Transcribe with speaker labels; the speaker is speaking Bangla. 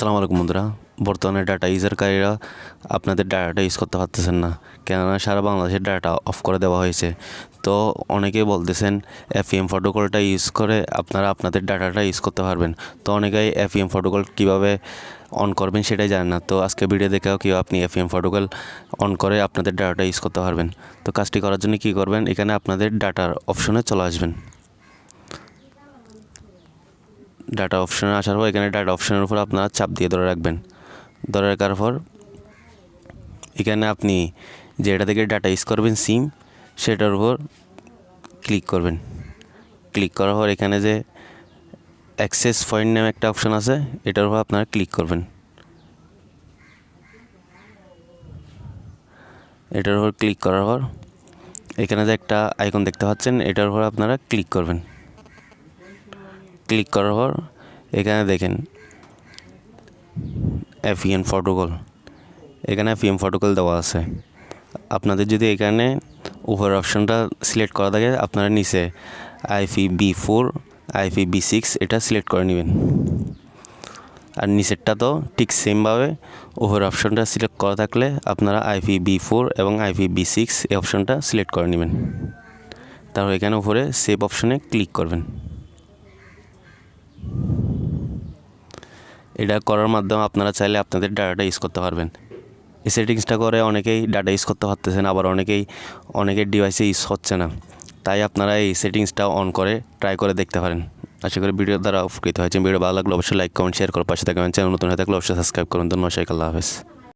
Speaker 1: আসসালামু আলাইকুম বন্ধুরা। বর্তমানে ডাটা ইউজারকারীরা আপনাদের ডাটাটা ইউজ করতে পারতেছেন না। কেননা সারা বাংলাদেশের ডাটা অফ করে দেওয়া হয়েছে। তো অনেকেই বলতেছেন এফএম প্রোটোকলটা ইউজ করে আপনারা আপনাদের ডাটাটা ইউজ করতে পারবেন। তো অনেকেই এফএম প্রোটোকল কীভাবে অন করবেন সেটাই জানেন না। তো আজকে ভিডিও দেখেও কেউ আপনি এফএম প্রোটোকল অন করে আপনাদের ডাটাটা ইউজ করতে পারবেন। তো কাজটি করার জন্য কী করবেন? এখানে আপনাদের ডাটার অপশনে চলে আসবেন। ডাটা অপশনে আসার পর এখানে ডাটা অপশনের উপর আপনারা চাপ দিয়ে ধরে রাখবেন। ধরে রাখার পর এখানে আপনি যেটা থেকে ডাটা ইউজ করবেন সিম সেটার উপর ক্লিক করবেন। ক্লিক করার পর এখানে যে অ্যাক্সেস পয়েন্ট নামে একটা অপশান আছে, এটার উপর আপনারা ক্লিক করবেন। এটার উপর ক্লিক করার পর এখানে যে একটা আইকন দেখতে পাচ্ছেন, এটার উপর আপনারা ক্লিক করবেন। ক্লিক করার পর এখানে দেখেন এফিএন প্রোটোকল এখানে এফিএম প্রোটোকল দেওয়া আছে। আপনাদের যদি এখানে উপরের অপশনটা সিলেক্ট করা থাকে, আপনারা নিচে IP B four IP B six এটা সিলেক্ট করে নেবেন। আর নিচেরটা তো ঠিক সেমভাবে উপরের অপশনটা সিলেক্ট করা থাকলে আপনারা আইপি বি ফোর এবং আইপি বি সিক্স এই অপশনটা সিলেক্ট করে নেবেন। তারপর এখানে উপরে সেভ অপশনে ক্লিক করবেন। এটা করার মাধ্যমে আপনারা চাইলে আপনাদের ডাটাটা ইউজ করতে পারবেন। এই সেটিংসটা করে অনেকেই ডাটা ইউজ করতে পারতেছেন, আবার অনেকেই, অনেকের ডিভাইসে ইউজ হচ্ছে না। তাই আপনারা এই সেটিংসটা অন করে ট্রাই করে দেখতে পারেন। আশা করি ভিডিও দ্বারা উপকৃত হয়েছে ভিডিও ভালো লাগলে অবশ্যই লাইক কমেন্ট শেয়ার করার পাশে থাকবেন। চ্যানেল নতুন হয়ে থাকলে অবশ্যই সাবস্ক্রাইব করুন। ধন্যবাদ শেখ আল্লাহ হাফেজ।